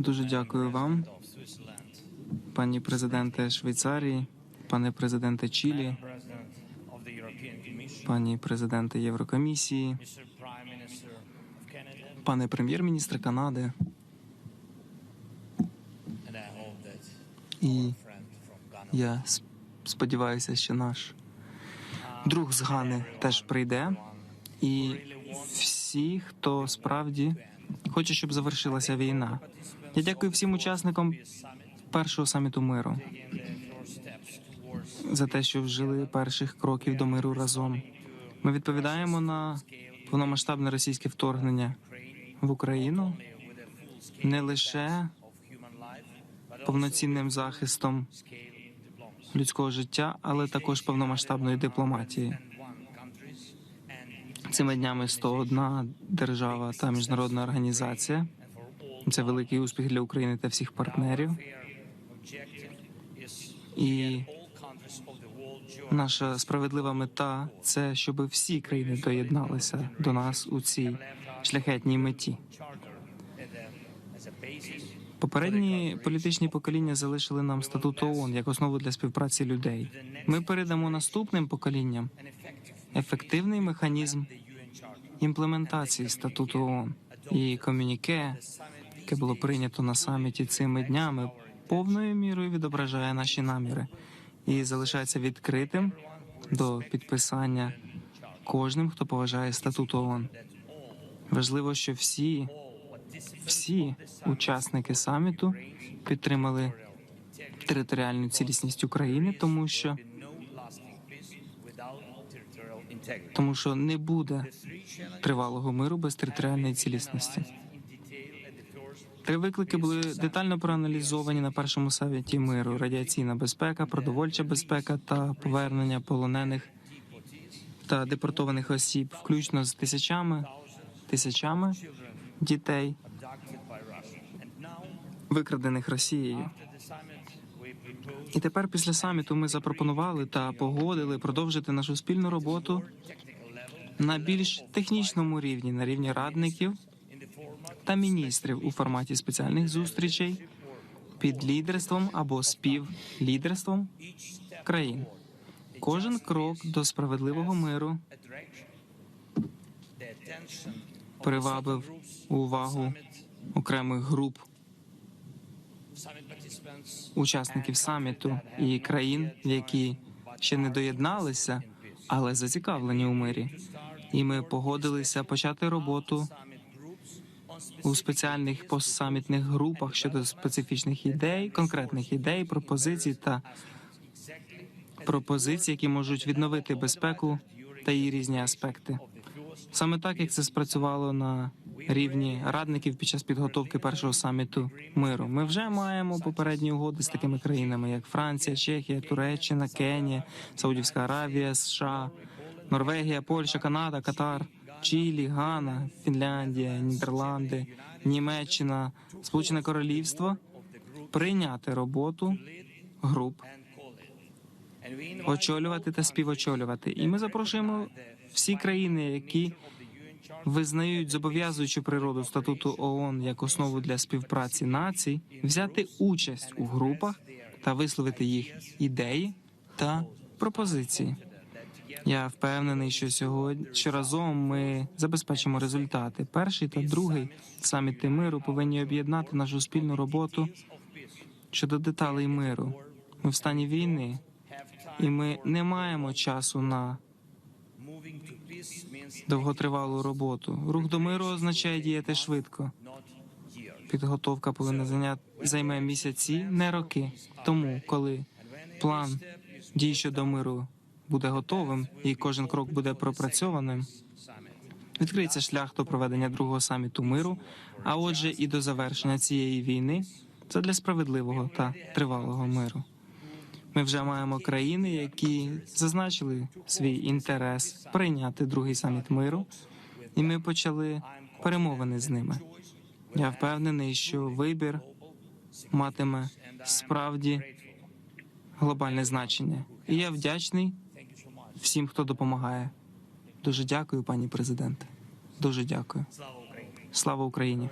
Дуже дякую вам, пані президенте Швейцарії, пане президенте Чилі, пані президенте Єврокомісії, пане прем'єр-міністр Канади і я сподіваюся, що наш друг з Гани теж прийде. І всі, хто справді хоче, щоб завершилася війна. Я дякую всім учасникам першого саміту миру за те, що вжили перших кроків до миру разом. Ми відповідаємо на повномасштабне російське вторгнення в Україну не лише повноцінним захистом людського життя, але також повномасштабної дипломатії. Цими днями 101 держава та міжнародна організація. Це великий успіх для України та всіх партнерів. І наша справедлива мета це щоб всі країни доєдналися до нас у цій шляхетній меті. Попередні політичні покоління залишили нам статут ООН як основу для співпраці людей. Ми передамо наступним поколінням ефективний механізм. Імплементації статуту ООН і комюніке, яке було прийнято на саміті цими днями, повною мірою відображає наші наміри і залишається відкритим до підписання кожним, хто поважає статут ООН. Важливо, що всі, всі учасники саміту підтримали територіальну цілісність України, тому що тому що не буде тривалого миру без територіальної цілісності. Три виклики були детально проаналізовані на першому саміті миру: радіаційна безпека, продовольча безпека та повернення полонених та депортованих осіб, включно з тисячами тисячами дітей, викрадених Росією. І тепер, після саміту, ми запропонували та погодили продовжити нашу спільну роботу на більш технічному рівні, на рівні радників та міністрів у форматі спеціальних зустрічей під лідерством або співлідерством країн. Кожен крок до справедливого миру привабив увагу окремих груп учасників саміту і країн, які ще не доєдналися, але зацікавлені у мирі. І ми погодилися почати роботу у спеціальних постсамітних групах щодо специфічних ідей, конкретних ідей, пропозицій та пропозицій, які можуть відновити безпеку та її різні аспекти. Саме так, як це спрацювало на рівні радників під час підготовки першого саміту миру. Ми вже маємо попередні угоди з такими країнами, як Франція, Чехія, Туреччина, Кенія, Саудівська Аравія, США, Норвегія, Польща, Канада, Катар, Чилі, Гана, Фінляндія, Нідерланди, Німеччина, Сполучене Королівство прийняти роботу груп очолювати та співочолювати. І ми запрошуємо всі країни, які визнають зобов'язуючу природу статуту ООН як основу для співпраці націй, взяти участь у групах та висловити їх ідеї та пропозиції. Я впевнений, що сьогодні що разом ми забезпечимо результати. Перший та другий саміти миру повинні об'єднати нашу спільну роботу щодо деталей миру. Ми в стані війни, і ми не маємо часу на довготривалу роботу. Рух до миру означає діяти швидко. Підготовка повинна зайняти займе місяці, не роки. Тому, коли план дій щодо миру буде готовим і кожен крок буде пропрацьованим, відкриється шлях до проведення другого саміту миру, а отже, і до завершення цієї війни це для справедливого та тривалого миру. Ми вже маємо країни, які зазначили свій інтерес прийняти другий саміт миру, і ми почали перемовини з ними. Я впевнений, що вибір матиме справді глобальне значення, і я вдячний всім, хто допомагає. Дуже дякую, пані президенте. Дуже дякую. Слава Україні!